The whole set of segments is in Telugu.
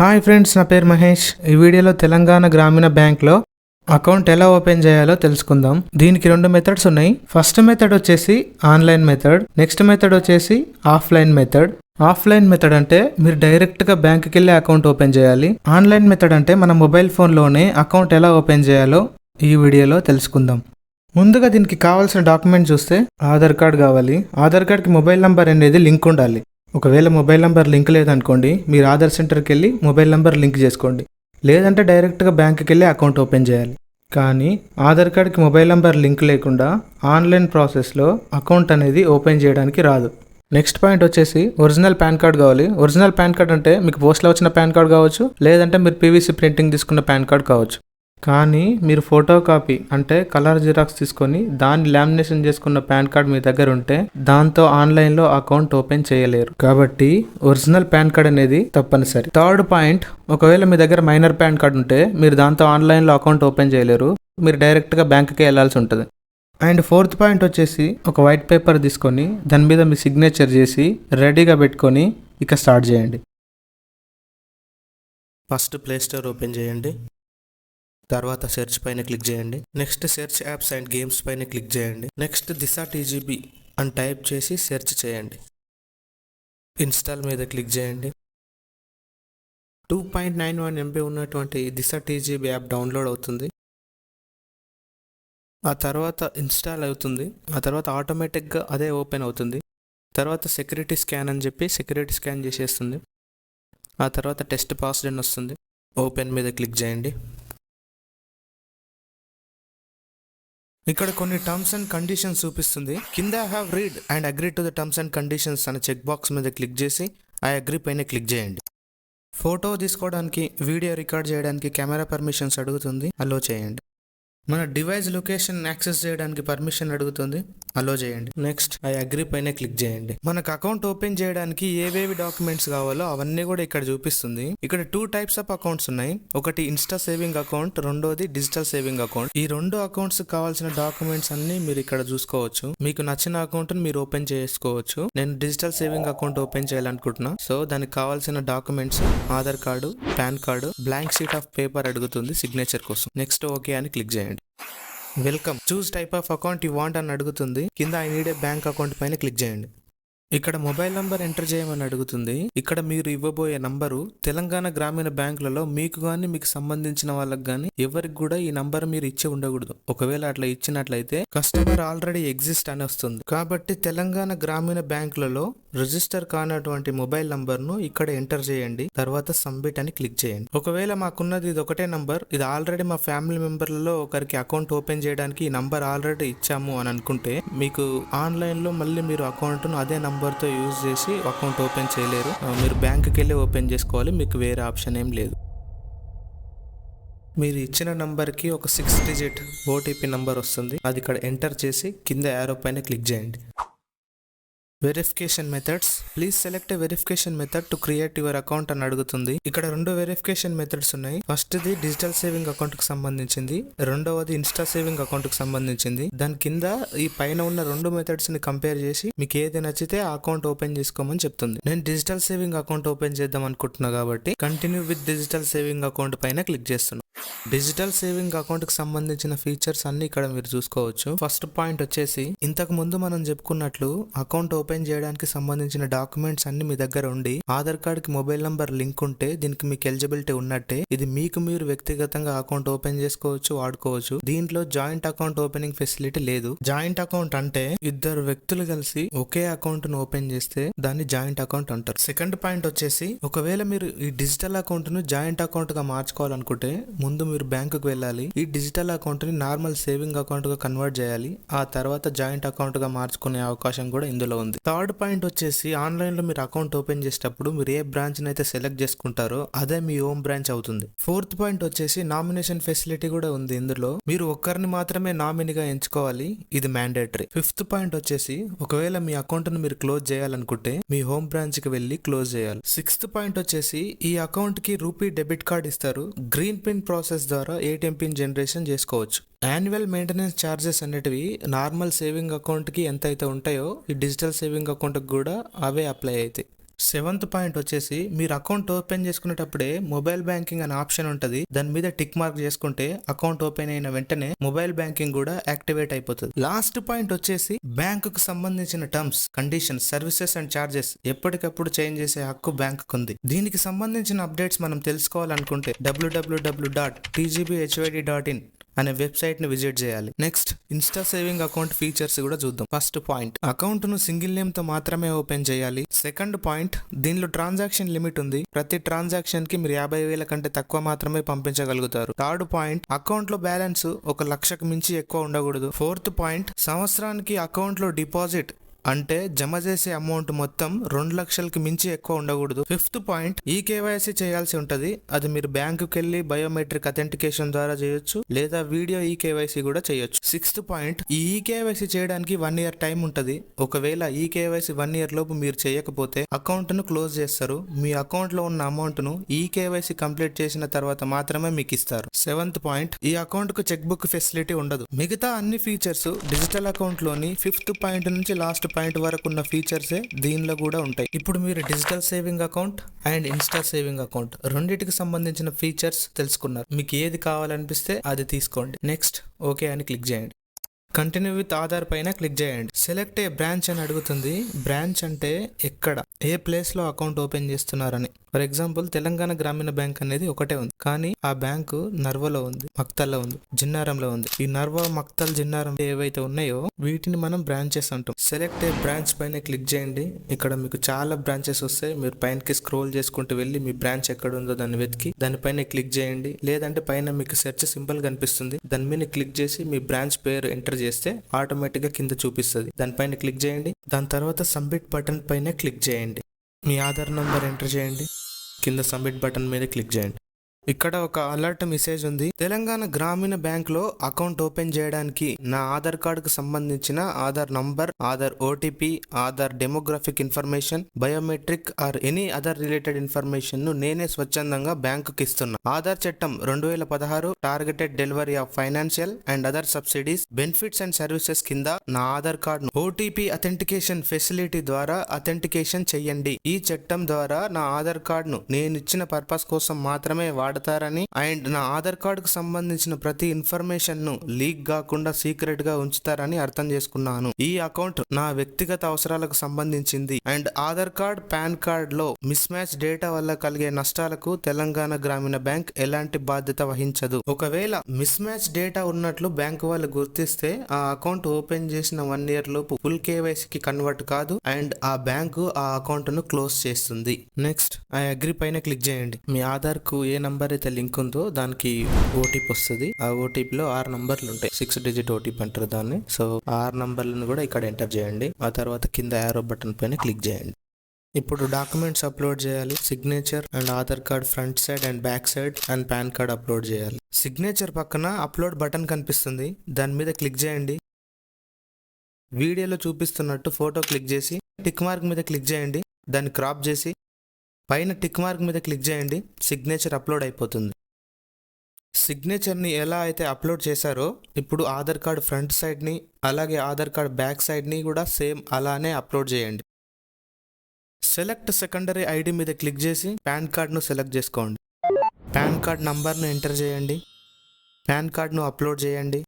హాయ్ ఫ్రెండ్స్ నా పేరు మహేష్. ఈ వీడియోలో తెలంగాణ గ్రామీణ బ్యాంక్లో అకౌంట్ ఎలా ఓపెన్ చేయాలో తెలుసుకుందాం. దీనికి రెండు మెథడ్స్ ఉన్నాయి. ఫస్ట్ మెథడ్ వచ్చేసి ఆన్లైన్ మెథడ్ నెక్స్ట్ మెథడ్ వచ్చేసి ఆఫ్లైన్ మెథడ్. ఆఫ్లైన్ మెథడ్ అంటే మీరు డైరెక్ట్గా బ్యాంక్కి వెళ్ళి అకౌంట్ ఓపెన్ చేయాలి. ఆన్లైన్ మెథడ్ అంటే మన మొబైల్ ఫోన్లోనే అకౌంట్ ఎలా ఓపెన్ చేయాలో ఈ వీడియోలో తెలుసుకుందాం. ముందుగా దీనికి కావాల్సిన డాక్యుమెంట్ చూస్తే ఆధార్ కార్డ్ కావాలి. ఆధార్ కార్డ్కి మొబైల్ నెంబర్ అనేది లింక్ ఉండాలి. ఒకవేళ మొబైల్ నెంబర్ లింక్ లేదనుకోండి మీరు ఆధార్ సెంటర్కి వెళ్ళి మొబైల్ నెంబర్ లింక్ చేసుకోండి. లేదంటే డైరెక్ట్గా బ్యాంక్కి వెళ్ళి అకౌంట్ ఓపెన్ చేయాలి. కానీ ఆధార్ కార్డ్కి మొబైల్ నెంబర్ లింక్ లేకుండా ఆన్లైన్ ప్రాసెస్లో అకౌంట్ అనేది ఓపెన్ చేయడానికి రాదు. నెక్స్ట్ పాయింట్ వచ్చేసి ఒరిజినల్ పాన్ కార్డ్ కావాలి. ఒరిజినల్ పాన్ కార్డ్ అంటే మీకు పోస్ట్లో వచ్చిన పాన్ కార్డ్ కావచ్చు లేదంటే మీరు పీవీసీ ప్రింటింగ్ తీసుకున్న పాన్ కార్డ్ కావచ్చు. కానీ మీరు ఫోటో కాపీ అంటే కలర్ జిరాక్స్ తీసుకొని దాన్ని లామినేషన్ చేసుకున్న పాన్ కార్డ్ మీ దగ్గర ఉంటే దాంతో ఆన్లైన్లో అకౌంట్ ఓపెన్ చేయలేరు. కాబట్టి ఒరిజినల్ పాన్ కార్డ్ అనేది తప్పనిసరి. థర్డ్ పాయింట్ ఒకవేళ మీ దగ్గర మైనర్ పాన్ కార్డ్ ఉంటే మీరు దాంతో ఆన్లైన్లో అకౌంట్ ఓపెన్ చేయలేరు. మీరు డైరెక్ట్గా బ్యాంక్కి వెళ్ళాల్సి ఉంటుంది. అండ్ ఫోర్త్ పాయింట్ వచ్చేసి ఒక వైట్ పేపర్ తీసుకొని దాని మీద మీ సిగ్నేచర్ చేసి రెడీగా పెట్టుకొని ఇక స్టార్ట్ చేయండి. ఫస్ట్ ప్లే స్టోర్ ఓపెన్ చేయండి. తర్వాత సెర్చ్ పైన క్లిక్ చేయండి. Next search apps and games పైన క్లిక్ చేయండి. నెక్స్ట్ దిశా టీజీబీ అని టైప్ చేసి సెర్చ్ చేయండి. ఇన్స్టాల్ మీద క్లిక్ చేయండి. Two point nine one MB ఉన్నటువంటి దిశ టీజీబీ యాప్ డౌన్లోడ్ అవుతుంది. ఆ తర్వాత ఇన్స్టాల్ అవుతుంది. ఆ తర్వాత ఆటోమేటిక్గా అదే ఓపెన్ అవుతుంది. తర్వాత సెక్యూరిటీ స్కాన్ అని చెప్పి సెక్యూరిటీ స్కాన్ చేసేస్తుంది. ఆ తర్వాత టెస్ట్ పాస్డ్ అని వస్తుంది. ఓపెన్ మీద క్లిక్ చేయండి. ఇక్కడ కొన్ని టర్మ్స్ అండ్ కండిషన్స్ చూపిస్తుంది. కింద I have read and agree to the terms and conditions అనే చెక్ బాక్స్ మీద క్లిక్ చేసి ఐ అగ్రీ పైన క్లిక్ చేయండి. ఫోటో తీసుకోవడానికి వీడియో రికార్డ్ చేయడానికి కెమెరా పర్మిషన్స్ అడుగుతుంది. అలో చేయండి. మన డివైస్ లొకేషన్ యాక్సెస్ చేయడానికి పర్మిషన్ అడుగుతుంది. అలో చేయండి. నెక్స్ట్ ఐ అగ్రి పైన క్లిక్ చేయండి. మనకు అకౌంట్ ఓపెన్ చేయడానికి ఏవేవి డాక్యుమెంట్స్ కావాలో అవన్నీ కూడా ఇక్కడ చూపిస్తుంది. ఇక్కడ టూ టైప్స్ ఆఫ్ అకౌంట్స్ ఉన్నాయి. ఒకటి ఇన్స్టా సేవింగ్ అకౌంట్ రెండోది డిజిటల్ సేవింగ్ అకౌంట్. ఈ రెండు అకౌంట్స్ కావాల్సిన డాక్యుమెంట్స్ అన్ని మీరు ఇక్కడ చూసుకోవచ్చు. మీకు నచ్చిన అకౌంట్ మీరు ఓపెన్ చేసుకోవచ్చు. నేను డిజిటల్ సేవింగ్ అకౌంట్ ఓపెన్ చేయాలనుకుంటున్నా. సో దానికి కావాల్సిన documents Aadhaar card PAN card blank sheet of paper అడుగుతుంది సిగ్నేచర్ కోసం. నెక్స్ట్ ఓకే అని క్లిక్ చేయండి. Welcome choose type of account you want అని అడుగుతుంది. కింద I need a bank account పైన క్లిక్ చేయండి. ఇక్కడ మొబైల్ నంబర్ ఎంటర్ చేయమని అడుగుతుంది. ఇక్కడ మీరు ఇవ్వబోయే నంబరు తెలంగాణ గ్రామీణ బ్యాంకులలో మీకు కానీ మీకు సంబంధించిన వాళ్ళకి కానీ ఎవరికి కూడా ఈ నంబర్ మీరు ఇచ్చి ఉండకూడదు. ఒకవేళ అట్లా ఇచ్చినట్లయితే కస్టమర్ ఆల్రెడీ ఎగ్జిస్ట్ అని వస్తుంది. కాబట్టి తెలంగాణ గ్రామీణ బ్యాంకులలో రిజిస్టర్ కానటువంటి మొబైల్ నంబర్ను ఇక్కడ ఎంటర్ చేయండి. తర్వాత సబ్మిట్ అని క్లిక్ చేయండి. ఒకవేళ మాకున్నది ఇది ఒకటే నంబర్ ఇది ఆల్రెడీ మా ఫ్యామిలీ మెంబర్లలో ఒకరికి అకౌంట్ ఓపెన్ చేయడానికి ఈ నంబర్ ఆల్రెడీ ఇచ్చాము అని అనుకుంటే మీకు ఆన్లైన్లో మళ్ళీ మీరు అకౌంట్ను అదే నంబర్ నెంబర్తో యూజ్ చేసి అకౌంట్ ఓపెన్ చేయలేరు. మీరు బ్యాంకుకి వెళ్ళి ఓపెన్ చేసుకోవాలి. మీకు వేరే ఆప్షన్ ఏం లేదు. మీరు ఇచ్చిన నంబర్కి ఒక సిక్స్ డిజిట్ ఓటీపీ నంబర్ వస్తుంది. అది ఇక్కడ ఎంటర్ చేసి కింద యారో పైన క్లిక్ చేయండి. Verification methods please select verification method to create your account అని అడుగుతుంది. ఇక్కడ రెండు వెరిఫికేషన్ మెథడ్స్ ఉన్నాయి. ఫస్ట్ ది డిజిటల్ సేవింగ్ అకౌంట్కి సంబంధించింది. రెండవది ఇన్స్టా సేవింగ్ అకౌంట్కి సంబంధించింది. దాని కింద ఈ పైన ఉన్న రెండు మెథడ్స్ని కంపేర్ చేసి మీకు ఏది నచ్చితే ఆ అకౌంట్ ఓపెన్ చేసుకోమని చెప్తుంది. నేను డిజిటల్ సేవింగ్ అకౌంట్ ఓపెన్ చేద్దాం అనుకుంటున్నా కాబట్టి continue with digital saving account పైన క్లిక్ చేస్తున్నా. డిజిటల్ సేవింగ్ అకౌంట్కి సంబంధించిన ఫీచర్స్ అన్ని ఇక్కడ మీరు చూసుకోవచ్చు. ఫస్ట్ పాయింట్ వచ్చేసి ఇంతకు ముందు మనం చెప్పుకున్నట్లు అకౌంట్ ఓపెన్ చేయడానికి సంబంధించిన డాక్యుమెంట్స్ అన్ని మీ దగ్గర ఉండి ఆధార్ కార్డ్కి మొబైల్ నంబర్ లింక్ ఉంటే దీనికి మీకు ఎలిజిబిలిటీ ఉన్నట్టే ఇది మీకు మీరు వ్యక్తిగతంగా అకౌంట్ ఓపెన్ చేసుకోవచ్చు వాడుకోవచ్చు. దీంట్లో జాయింట్ అకౌంట్ ఓపెనింగ్ ఫెసిలిటీ లేదు. జాయింట్ అకౌంట్ అంటే ఇద్దరు వ్యక్తులు కలిసి ఒకే అకౌంట్ను ఓపెన్ చేస్తే దాన్ని జాయింట్ అకౌంట్ అంటారు. సెకండ్ పాయింట్ వచ్చేసి ఒకవేళ మీరు ఈ డిజిటల్ అకౌంట్ను జాయింట్ అకౌంట్గా మార్చుకోవాలనుకుంటే ముందు మీరు బ్యాంకుకు వెళ్ళాలి ఈ డిజిటల్ అకౌంట్ని నార్మల్ సేవింగ్ అకౌంట్గా కన్వర్ట్ చేయాలి ఆ తర్వాత జాయింట్ అకౌంట్గా మార్చుకునే అవకాశం కూడా ఇందులో ఉంది. థర్డ్ పాయింట్ వచ్చేసి ఆన్లైన్లో మీరు అకౌంట్ ఓపెన్ చేసేటప్పుడు మీరు ఏ బ్రాంచ్ అయితే సెలెక్ట్ చేసుకుంటారో అదే మీ హోమ్ బ్రాంచ్ అవుతుంది. ఫోర్త్ పాయింట్ వచ్చేసి నామినేషన్ ఫెసిలిటీ కూడా ఉంది ఇందులో. మీరు ఒక్కరిని మాత్రమే నామినీగా ఎంచుకోవాలి ఇది మ్యాండేటరీ. ఫిఫ్త్ పాయింట్ వచ్చేసి ఒకవేళ మీ అకౌంట్ను మీరు క్లోజ్ చేయాలనుకుంటే మీ హోమ్ బ్రాంచ్కి వెళ్ళి క్లోజ్ చేయాలి. సిక్స్త్ పాయింట్ వచ్చేసి ఈ అకౌంట్కి రూపీ డెబిట్ కార్డ్ ఇస్తారు. గ్రీన్ పిన్ ప్రాసెస్ ద్వారా ఏటీఎం పిన్ జనరేషన్ చేసుకోవచ్చు. యాన్యువల్ మెయింటెనెన్స్ ఛార్జెస్ అనేటివి నార్మల్ సేవింగ్ అకౌంట్కి ఎంత అయితే ఉంటాయో ఈ డిజిటల్ సేవింగ్ అకౌంట్కి కూడా అవే అప్లై అవుతాయి. సెవెంత్ పాయింట్ వచ్చేసి మీరు అకౌంట్ ఓపెన్ చేసుకునేటప్పుడే మొబైల్ బ్యాంకింగ్ అనే ఆప్షన్ ఉంటుంది. దాని మీద టిక్ మార్క్ చేసుకుంటే అకౌంట్ ఓపెన్ అయిన వెంటనే మొబైల్ బ్యాంకింగ్ కూడా యాక్టివేట్ అయిపోతుంది. లాస్ట్ పాయింట్ వచ్చేసి బ్యాంకుకు సంబంధించిన terms conditions services and charges ఎప్పటికప్పుడు చేంజ్ చేసే హక్కు బ్యాంక్ ఉంది దీనికి సంబంధించిన అప్డేట్స్ మనం తెలుసుకోవాలనుకుంటే W W W dot T G B H Y D dot in అనే వెబ్సైట్ని విజిట్ చేయాలి. Next insta saving account features కూడా చూద్దాం. ఫస్ట్ పాయింట్ అకౌంట్ను సింగిల్ నేమ్తో మాత్రమే ఓపెన్ చేయాలి. సెకండ్ పాయింట్ దీనిలో ట్రాన్సాక్షన్ లిమిట్ ఉంది. ప్రతి ట్రాన్సాక్షన్కి మీరు యాభై వేల కంటే తక్కువ మాత్రమే పంపించగలుగుతారు. థర్డ్ పాయింట్ అకౌంట్లో బ్యాలెన్స్ ఒక లక్షకు మించి ఎక్కువ ఉండకూడదు. ఫోర్త్ పాయింట్ సంవత్సరానికి అకౌంట్లో డిపాజిట్ అంటే జమ చేసే అమౌంట్ మొత్తం రెండు లక్షలకి మించి ఎక్కువ ఉండకూడదు. ఫిఫ్త్ పాయింట్ ఈ కేవైసీ చేయాల్సి ఉంటది. అది మీరు బ్యాంకుకి వెళ్ళి బయోమెట్రిక్ అథెంటికేషన్ ద్వారా చేయొచ్చు లేదా వీడియో ఈ కేవైసీ కూడా చేయొచ్చు. సిక్స్త్ పాయింట్ ఈ ఈ కేవైసీ చేయడానికి వన్ ఇయర్ టైం ఉంటది. ఒకవేళ ఈ కేవైసీ వన్ ఇయర్ లోపు మీరు చేయకపోతే అకౌంట్ను క్లోజ్ చేస్తారు. మీ అకౌంట్లో ఉన్న అమౌంట్ను ఈ కేవైసీ కంప్లీట్ చేసిన తర్వాత మాత్రమే మీకు ఇస్తారు. సెవెంత్ పాయింట్ ఈ అకౌంట్కు చెక్ బుక్ ఫెసిలిటీ ఉండదు. మిగతా అన్ని ఫీచర్స్ డిజిటల్ అకౌంట్లోని ఫిఫ్త్ పాయింట్ నుంచి లాస్ట్ పాయింట్ వరకు ఉన్న ఫీచర్సే దీనిలో కూడా ఉంటాయి. ఇప్పుడు మీరు digital saving account and insta saving account రెండింటికి సంబంధించిన ఫీచర్స్ తెలుసుకున్నారు. మీకు ఏది కావాలనిపిస్తే అది తీసుకోండి. నెక్స్ట్ ఓకే అని క్లిక్ చేయండి. కంటిన్యూ విత్ ఆధార్ పైన క్లిక్ చేయండి. సెలెక్ట్ ఏ బ్రాంచ్ అని అడుగుతుంది. బ్రాంచ్ అంటే ఎక్కడ? ఏ ప్లేస్లో అకౌంట్ ఓపెన్ చేస్తున్నారని. For example Telangana Grameena bank అనేది ఒకటే ఉంది. కానీ ఆ బ్యాంకు నర్వలో ఉంది మక్తల్లో ఉంది జిన్నారంలో ఉంది. ఈ నర్వ మక్తల్ జిన్నారం ఏవైతే ఉన్నాయో వీటిని మనం బ్రాంచెస్ అంటాం. సెలెక్ట్ ఏ బ్రాంచ్ పైన క్లిక్ చేయండి. ఇక్కడ మీకు చాలా బ్రాంచెస్ వస్తాయి. మీరు పైనకి స్క్రోల్ చేసుకుంటూ వెళ్ళి మీ బ్రాంచ్ ఎక్కడ ఉందో దాన్ని వెతికి దానిపైన క్లిక్ చేయండి. లేదంటే పైన మీకు సెర్చ్ సింబల్ కనిపిస్తుంది. దాని మీద క్లిక్ చేసి మీ బ్రాంచ్ పేరు ఎంటర్ చేస్తే ఆటోమేటిక్గా కింద చూపిస్తుంది. దానిపైన క్లిక్ చేయండి. దాని తర్వాత సబ్మిట్ బటన్ పైన క్లిక్ చేయండి. మీ ఆధార్ నంబర్ ఎంటర్ చేయండి. కింద సబ్మిట్ బటన్ మీద క్లిక్ చేయండి. ఇక్కడ ఒక అలర్ట్ మెసేజ్ ఉంది. తెలంగాణ గ్రామీణ బ్యాంక్లో అకౌంట్ ఓపెన్ చేయడానికి నా ఆధార్ కార్డుకు సంబంధించిన Aadhaar number Aadhaar OTP Aadhaar demographic information biometric or any other related ఇన్ఫర్మేషన్ను నేనే స్వచ్ఛందంగా బ్యాంకుకి ఇస్తున్నా. ఆధార్ చట్టం రెండు వేల పదహారు targeted delivery of financial and other subsidies benefits and services కింద నా ఆధార్ కార్డును ఓటీపీ అథెంటికేషన్ ఫెసిలిటీ ద్వారా అథెంటికేషన్ చెయ్యండి ఈ చట్టం ద్వారా నా ఆధార్ కార్డును నేను ఇచ్చిన పర్పస్ కోసం మాత్రమే వాడతారని అండ్ నా ఆధార్ కార్డుకు సంబంధించిన ప్రతి ఇన్ఫర్మేషన్ను లీక్ కాకుండా సీక్రెట్గా ఉంచుతారని అర్థం చేసుకున్నాను. ఈ అకౌంట్ నా వ్యక్తిగత అవసరాలకు సంబంధించింది అండ్ ఆధార్ కార్డ్ పాన్ కార్డ్లో మిస్ మ్యాచ్ డేటా వల్ల కలిగే నష్టాలకు తెలంగాణ గ్రామీణ బ్యాంక్ ఎలాంటి బాధ్యత వహించదు. ఒకవేళ మిస్ మ్యాచ్ డేటా ఉన్నట్లు బ్యాంకు వాళ్ళు గుర్తిస్తే ఆ అకౌంట్ ఓపెన్ చేసిన వన్ ఇయర్ లోపు ఫుల్ కేవైసీకి కన్వర్ట్ కాదు అండ్ ఆ బ్యాంకు ఆ అకౌంట్ను క్లోజ్ చేస్తుంది. నెక్స్ట్ ఆ అగ్రి పైన క్లిక్ చేయండి. మీ ఆధార్కు ఏ నంబర్ అయితే లింక్ ఉందో దానికి ఓటీపీ వస్తుంది. ఆ ఓటీపీలో ఆరు నంబర్లు ఉంటాయి. సిక్స్ డిజిట్ ఓటీపీ అంటారు దాన్ని. సో ఆరు నంబర్లను కూడా ఇక్కడ ఎంటర్ చేయండి. ఆ తర్వాత కింద యారో బటన్ పైన క్లిక్ చేయండి. ఇప్పుడు డాక్యుమెంట్స్ అప్లోడ్ చేయాలి. Signature and Aadhaar card front side and back side and PAN card upload చేయాలి. సిగ్నేచర్ పక్కన అప్లోడ్ బటన్ కనిపిస్తుంది. దాని మీద క్లిక్ చేయండి. వీడియోలో చూపిస్తున్నట్టు ఫోటో క్లిక్ చేసి టిక్ మార్క్ మీద క్లిక్ చేయండి. దాన్ని క్రాప్ చేసి పైన టిక్ మార్క్ మీద క్లిక్ చేయండి సిగ్నేచర్ అప్లోడ్ అయిపోతుంది. సిగ్నేచర్ని ఎలా అయితే అప్లోడ్ చేశారో ఇప్పుడు ఆధార్ కార్డ్ ఫ్రంట్ సైడ్ని అలాగే ఆధార్ కార్డ్ బ్యాక్ సైడ్ని కూడా సేమ్ అలానే అప్లోడ్ చేయండి. సెలెక్ట్ సెకండరీ ఐడి మీద క్లిక్ చేసి పాన్ కార్డ్ను సెలెక్ట్ చేసుకోండి. పాన్ కార్డ్ నంబర్ను ఎంటర్ చేయండి. పాన్ కార్డ్ను అప్లోడ్ చేయండి.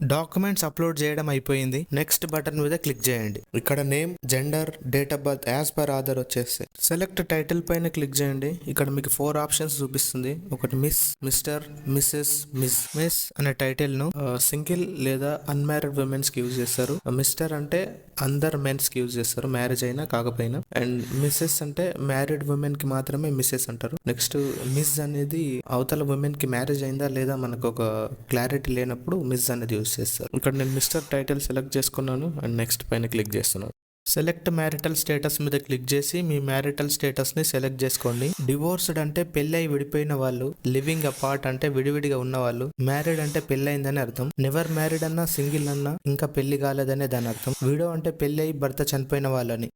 డాక్యుమెంట్స్ అప్లోడ్ చేయడం అయిపోయింది. నెక్స్ట్ బటన్ మీద క్లిక్ చేయండి. ఇక్కడ name gender date of birth as per Aadhaar వచ్చేస్తే సెలెక్ట్ టైటిల్ పైన క్లిక్ చేయండి. ఇక్కడ మీకు ఫోర్ ఆప్షన్స్ చూపిస్తుంది. ఒకటి miss mister missus miss miss అనే టైటిల్ను సింగిల్ లేదా అన్మ్యారీడ్ ఉమెన్స్కి యూజ్ చేస్తారు. మిస్టర్ అంటే అందర్ మెన్స్కి యూజ్ చేస్తారు. మ్యారేజ్ అయినా కాకపోయినా. అండ్ మిస్సెస్ అంటే మ్యారీడ్ ఉమెన్కి మాత్రమే మిస్సెస్ అంటారు. నెక్స్ట్ మిస్ అనేది అవతల ఉమెన్కి మ్యారేజ్ అయిందా లేదా మనకు ఒక క్లారిటీ లేనప్పుడు మిస్ అనేది యూస్ చేస్తారు. ఇక్కడ నేను మిస్టర్ టైటిల్ సెలెక్ట్ చేసుకున్నాను అండ్ నెక్స్ట్ పైన క్లిక్ చేస్తున్నాను. సెలెక్ట్ మ్యారిటల్ స్టేటస్ మీద క్లిక్ చేసి మీ మ్యారిటల్ స్టేటస్ని సెలెక్ట్ చేసుకోండి. డివోర్స్డ్ అంటే పెళ్ళై విడిపోయిన వాళ్ళు లివింగ్ అపార్ట్ అంటే విడివిడిగా ఉన్న వాళ్ళు మ్యారీడ్ అంటే పెళ్ళైందని అర్థం. నెవర్ మ్యారీడ్ అన్నా సింగిల్ అన్నా ఇంకా పెళ్ళి కాలేదనే దాని అర్థం. విడో అంటే పెళ్ళై భర్త చనిపోయిన వాళ్ళని.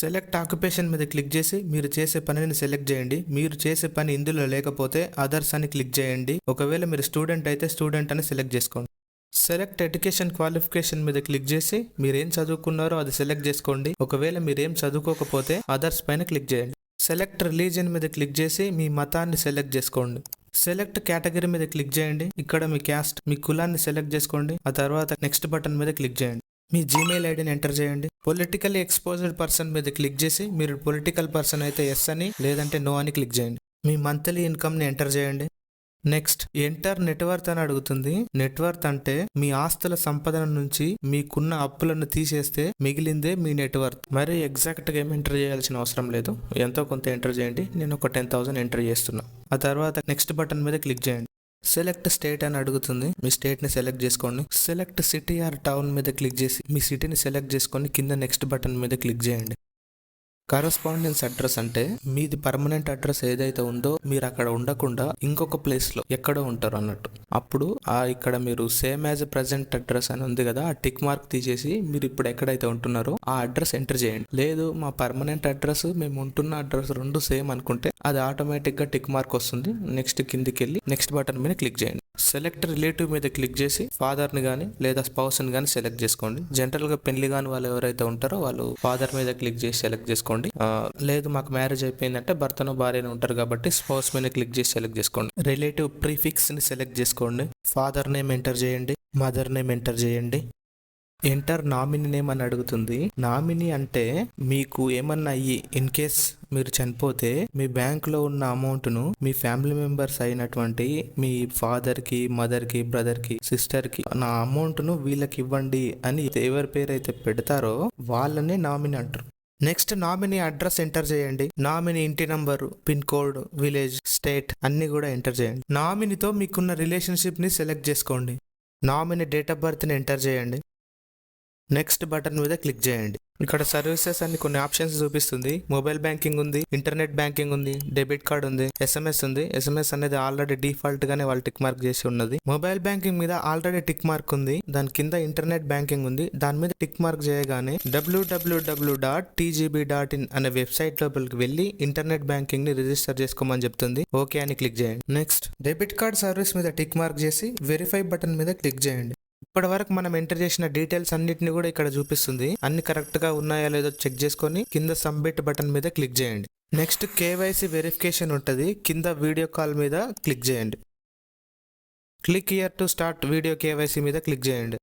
సెలెక్ట్ ఆక్యుపేషన్ మీద క్లిక్ చేసి మీరు చేసే పనిని సెలెక్ట్ చేయండి. మీరు చేసే పని ఇందులో లేకపోతే అదర్స్ అని క్లిక్ చేయండి. ఒకవేళ మీరు స్టూడెంట్ అయితే స్టూడెంట్ అని సెలెక్ట్ చేసుకోండి. సెలెక్ట్ ఎడ్యుకేషన్ క్వాలిఫికేషన్ మీద క్లిక్ చేసి మీరేం చదువుకున్నారో అది సెలెక్ట్ చేసుకోండి. ఒకవేళ మీరేం చదువుకోకపోతే అదర్స్ పైన క్లిక్ చేయండి. సెలెక్ట్ రిలీజియన్ మీద క్లిక్ చేసి మీ మతాన్ని సెలెక్ట్ చేసుకోండి. సెలెక్ట్ కేటగిరీ మీద క్లిక్ చేయండి. ఇక్కడ మీ క్యాస్ట్ మీ కులాన్ని సెలెక్ట్ చేసుకోండి. ఆ తర్వాత నెక్స్ట్ బటన్ మీద క్లిక్ చేయండి. మీ జీమెయిల్ ఐడిని ఎంటర్ చేయండి. పొలిటికల్లీ ఎక్స్పోజ్డ్ పర్సన్ మీద క్లిక్ చేసి మీరు పొలిటికల్ పర్సన్ అయితే ఎస్ అని లేదంటే నో అని క్లిక్ చేయండి. మీ మంత్లీ ఇన్కమ్ని ఎంటర్ చేయండి. నెక్స్ట్ ఎంటర్ నెట్వర్త్ అని అడుగుతుంది. నెట్వర్త్ అంటే మీ ఆస్తుల సంపదన నుంచి మీకున్న అప్పులను తీసేస్తే మిగిలిందే మీ నెట్వర్త్. మరి ఎగ్జాక్ట్గా ఏం ఎంటర్ చేయాల్సిన అవసరం లేదు. ఎంతో కొంత ఎంటర్ చేయండి. నేను ఒక టెన్ థౌసండ్ ఎంటర్ చేస్తున్నా. ఆ తర్వాత నెక్స్ట్ బటన్ మీద క్లిక్ చేయండి. సెలెక్ట్ స్టేట్ అని అడుగుతుంది. మీ స్టేట్ని సెలెక్ట్ చేసుకోండి. సెలెక్ట్ సిటీ ఆర్ టౌన్ మీద క్లిక్ చేసి మీ సిటీని సెలెక్ట్ చేసుకొని కింద నెక్స్ట్ బటన్ మీద క్లిక్ చేయండి. కరస్పాండెన్స్ అడ్రస్ అంటే మీది పర్మనెంట్ అడ్రస్ ఏదైతే ఉందో మీరు అక్కడ ఉండకుండా ఇంకొక ప్లేస్లో ఎక్కడో ఉంటారు అన్నట్టు. అప్పుడు ఆ ఇక్కడ మీరు సేమ్ యాజ్ ప్రజెంట్ అడ్రస్ అని ఉంది కదా ఆ టిక్ మార్క్ తీసేసి మీరు ఇప్పుడు ఎక్కడైతే ఉంటున్నారో ఆ అడ్రస్ ఎంటర్ చేయండి. లేదు మా పర్మనెంట్ అడ్రస్ మేము ఉంటున్న అడ్రస్ రెండు సేమ్ అనుకుంటే అది ఆటోమేటిక్గా టిక్ మార్క్ వస్తుంది. నెక్స్ట్ కిందికి వెళ్ళి నెక్స్ట్ బటన్ మీద క్లిక్ చేయండి. సెలెక్ట్ రిలేటివ్ మీద క్లిక్ చేసి ఫాదర్ని కానీ లేదా స్పౌస్ని కానీ సెలెక్ట్ చేసుకోండి. జనరల్గా పెళ్ళి కాని వాళ్ళు ఎవరైతే ఉంటారో వాళ్ళు ఫాదర్ మీద క్లిక్ చేసి సెలెక్ట్ చేసుకోండి. చేసుకోండి. లేదు మాకు మ్యారేజ్ అయిపోయిందంటే భర్తను భార్యను ఉంటారు కాబట్టి స్పౌస్ మీద క్లిక్ చేసి సెలెక్ట్ చేసుకోండి. రిలేటివ్ ప్రీఫిక్స్ని సెలెక్ట్ చేసుకోండి. ఫాదర్ నేమ్ ఎంటర్ చేయండి. మదర్ నేమ్ ఎంటర్ చేయండి. ఎంటర్ నామినీ నేమ్ అని అడుగుతుంది. నామినీ అంటే మీకు ఏమన్నా అయ్యి ఇన్ కేస్ మీరు చనిపోతే మీ బ్యాంకులో ఉన్న అమౌంట్ను మీ ఫ్యామిలీ మెంబర్స్ అయినటువంటి మీ ఫాదర్కి మదర్కి బ్రదర్కి సిస్టర్కి నా అమౌంట్ను వీళ్ళకి ఇవ్వండి అని ఎవరి పేరు అయితే పెడతారో వాళ్ళనే నామినీ అంటారు. నెక్స్ట్ నామినీ అడ్రస్ ఎంటర్ చేయండి. నామినీ ఇంటి number pin code village state అన్ని కూడా ఎంటర్ చేయండి. నామినీతో మీకున్న రిలేషన్షిప్ని సెలెక్ట్ చేసుకోండి. నామినీ డేట్ ఆఫ్ బర్త్ని ఎంటర్ చేయండి. నెక్స్ట్ బటన్ మీద క్లిక్ చేయండి. ఇక్కడ సర్వీసెస్ అన్ని కొన్ని ఆప్షన్స్ చూపిస్తుంది. మొబైల్ బ్యాంకింగ్ ఉంది ఇంటర్నెట్ బ్యాంకింగ్ ఉంది డెబిట్ కార్డ్ ఉంది ఎస్ఎంఎస్ ఉంది. ఎస్ఎంఎస్ అనేది ఆల్రెడీ డిఫాల్ట్ గానే వాళ్ళు టిక్ మార్క్ చేసి ఉన్నది. మొబైల్ బ్యాంకింగ్ మీద ఆల్రెడీ టిక్ మార్క్ ఉంది. దాని కింద ఇంటర్నెట్ బ్యాంకింగ్ ఉంది. దాని మీద టిక్ మార్క్ చేయగానే డబ్ల్యూడబ్ల్యూడబ్ల్యూ డాట్ టీజీబీ డాట్ ఇన్ అనే వెబ్సైట్ లోపలికి వెళ్ళి ఇంటర్నెట్ బ్యాంకింగ్ని రిజిస్టర్ చేసుకోమని చెప్తుంది. ఓకే అని క్లిక్ చేయండి. నెక్స్ట్ డెబిట్ కార్డ్ సర్వీస్ మీద టిక్ మార్క్ చేసి వెరిఫై బటన్ మీద క్లిక్ చేయండి. ఇప్పటి వరకు మనం ఎంటర్ చేసిన డీటెయిల్స్ అన్నిటిని కూడా ఇక్కడ చూపిస్తుంది. అన్ని కరెక్ట్గా ఉన్నాయా లేదో చెక్ చేసుకొని కింద సబ్మిట్ బటన్ మీద క్లిక్ చేయండి. నెక్స్ట్ కేవైసీ వెరిఫికేషన్ ఉంటుంది. కింద వీడియో కాల్ మీద క్లిక్ చేయండి. Click here to start video KYC మీద క్లిక్ చేయండి.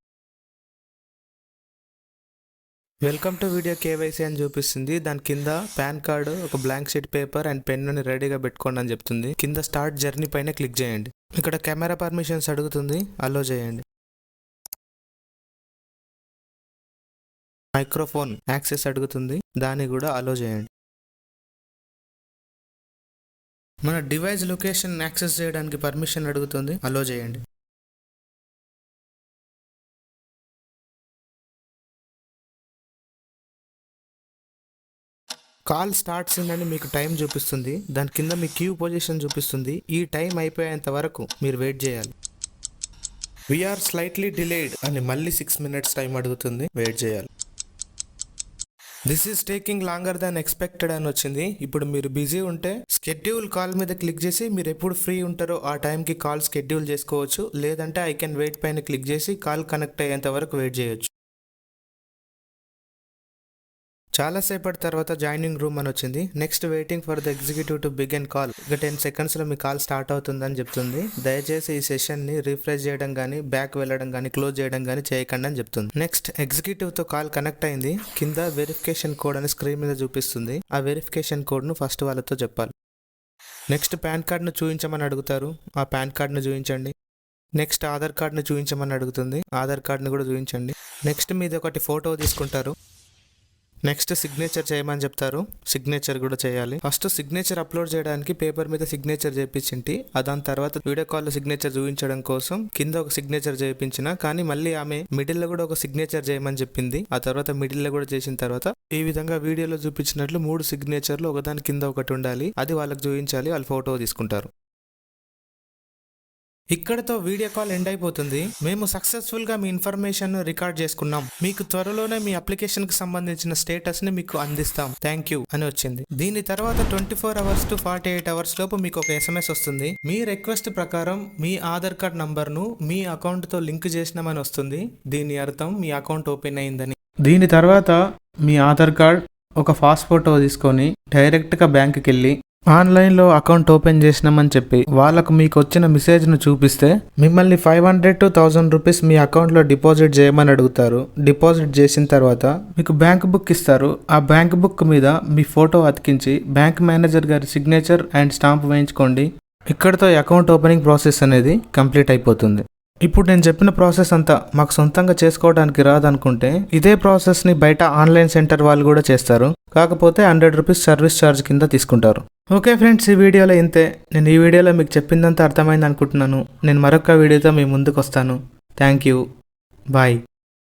వెల్కమ్ టు వీడియో కేవైసీ అని చూపిస్తుంది. దాని కింద పాన్ కార్డు ఒక బ్లాంక్ షీట్ పేపర్ అండ్ పెన్నుని రెడీగా పెట్టుకోండి అని చెప్తుంది. కింద స్టార్ట్ జర్నీ పైన క్లిక్ చేయండి. ఇక్కడ కెమెరా పర్మిషన్స్ అడుగుతుంది. అలో చేయండి. మైక్రోఫోన్ యాక్సెస్ అడుగుతుంది. దాన్ని కూడా అలో చేయండి. మన డివైస్ లొకేషన్ యాక్సెస్ చేయడానికి పర్మిషన్ అడుగుతుంది. అలో చేయండి. కాల్ స్టార్ట్స్ అని మీకు టైం చూపిస్తుంది. దాని కింద మీ క్యూ పొజిషన్ చూపిస్తుంది. ఈ టైం అయిపోయేంత వరకు మీరు వెయిట్ చేయాలి. వీఆర్ స్లైట్లీ డిలేడ్ అని మళ్ళీ సిక్స్ మినిట్స్ టైం అడుగుతుంది. వెయిట్ చేయాలి. This is taking longer than expected అని వచ్చింది. ఇప్పుడు మీరు బిజీ ఉంటే స్కెడ్యూల్ కాల్ మీద క్లిక్ చేసి మీరు ఎప్పుడు ఫ్రీ ఉంటారో ఆ టైంకి కాల్ స్కెడ్యూల్ చేసుకోవచ్చు. లేదంటే ఐ కెన్ వెయిట్ పైన క్లిక్ చేసి కాల్ కనెక్ట్ అయ్యేంత వరకు వెయిట్ చేయొచ్చు. చాలాసేపటి తర్వాత జాయినింగ్ రూమ్ అని వచ్చింది. Next waiting for the executive to begin call. ఇక టెన్ సెకండ్స్లో మీ కాల్ స్టార్ట్ అవుతుందని చెప్తుంది. దయచేసి ఈ సెషన్ని రిఫ్రెష్ చేయడం కానీ బ్యాక్ వెళ్ళడం కానీ క్లోజ్ చేయడం కానీ చేయకండి అని చెప్తుంది. నెక్స్ట్ ఎగ్జిక్యూటివ్తో కాల్ కనెక్ట్ అయింది. కింద వెరిఫికేషన్ కోడ్ అని స్క్రీన్ మీద చూపిస్తుంది. ఆ వెరిఫికేషన్ కోడ్ను ఫస్ట్ వాళ్ళతో చెప్పాలి. నెక్స్ట్ పాన్ కార్డ్ను చూపించమని అడుగుతారు. ఆ పాన్ కార్డ్ను చూపించండి నెక్స్ట్ ఆధార్ కార్డ్ను చూపించమని అడుగుతుంది. ఆధార్ కార్డ్ని కూడా చూపించండి నెక్స్ట్ మీద ఒకటి ఫోటో తీసుకుంటారు. నెక్స్ట్ సిగ్నేచర్ చేయమని చెప్తారు. సిగ్నేచర్ కూడా చేయాలి. ఫస్ట్ సిగ్నేచర్ అప్లోడ్ చేయడానికి పేపర్ మీద సిగ్నేచర్ చేయించింటి దాని తర్వాత వీడియో కాల్లో సిగ్నేచర్ చూపించడం కోసం కింద ఒక సిగ్నేచర్ చేయించిన కానీ మళ్ళీ ఆమె మిడిల్లో కూడా ఒక సిగ్నేచర్ చేయమని చెప్పింది. ఆ తర్వాత మిడిల్లో కూడా చేసిన తర్వాత ఈ విధంగా వీడియోలో చూపించినట్లు మూడు సిగ్నేచర్లు ఒకదాని కింద ఒకటి ఉండాలి. అది వాళ్ళకి చూపించాలి. వాళ్ళు ఫోటో తీసుకుంటారు. ఇక్కడతో వీడియో కాల్ ఎండ్ అయిపోతుంది. మేము సక్సెస్ఫుల్గా మీ ఇన్ఫర్మేషన్ రికార్డ్ చేసుకున్నాం. మీకు త్వరలోనే మీ అప్లికేషన్కి సంబంధించిన స్టేటస్ని మీకు అందిస్తాం. థ్యాంక్ యూ అని వచ్చింది. దీని తర్వాత twenty four hours to forty eight hours లోపు మీకు ఒక ఎస్ఎంఎస్ వస్తుంది. మీ రిక్వెస్ట్ ప్రకారం మీ ఆధార్ కార్డ్ నంబర్ను మీ అకౌంట్తో లింక్ చేసినామని వస్తుంది. దీని అర్థం మీ అకౌంట్ ఓపెన్ అయిందని. దీని తర్వాత మీ ఆధార్ కార్డ్ ఒక ఫాస్ట్ ఫోటో తీసుకొని డైరెక్ట్గా బ్యాంక్కి వెళ్ళి ఆన్లైన్లో అకౌంట్ ఓపెన్ చేసినామని చెప్పి వాళ్ళకు మీకు వచ్చిన మెసేజ్ను చూపిస్తే మిమ్మల్ని five hundred to thousand rupees మీ అకౌంట్లో డిపాజిట్ చేయమని అడుగుతారు. డిపాజిట్ చేసిన తర్వాత మీకు బ్యాంక్ బుక్ ఇస్తారు. ఆ బ్యాంక్ బుక్ మీద మీ ఫోటో అతికించి బ్యాంక్ మేనేజర్ గారి సిగ్నేచర్ అండ్ స్టాంప్ వేయించుకోండి. ఇక్కడతో అకౌంట్ ఓపెనింగ్ ప్రాసెస్ అనేది కంప్లీట్ అయిపోతుంది. ఇప్పుడు నేను చెప్పిన ప్రాసెస్ అంతా మాకు సొంతంగా చేసుకోవడానికి రాదనుకుంటే ఇదే ప్రాసెస్ని బయట ఆన్లైన్ సెంటర్ వాళ్ళు కూడా చేస్తారు. కాకపోతే హండ్రెడ్ రూపీస్ సర్వీస్ ఛార్జ్ కింద తీసుకుంటారు. ఓకే ఫ్రెండ్స్ ఈ వీడియోలో ఇంతే. నేను ఈ వీడియోలో మీకు చెప్పిందంతా అర్థమైంది అనుకుంటున్నాను నేను మరొక వీడియోతో మీ ముందుకు వస్తాను థ్యాంక్ యూ. బాయ్.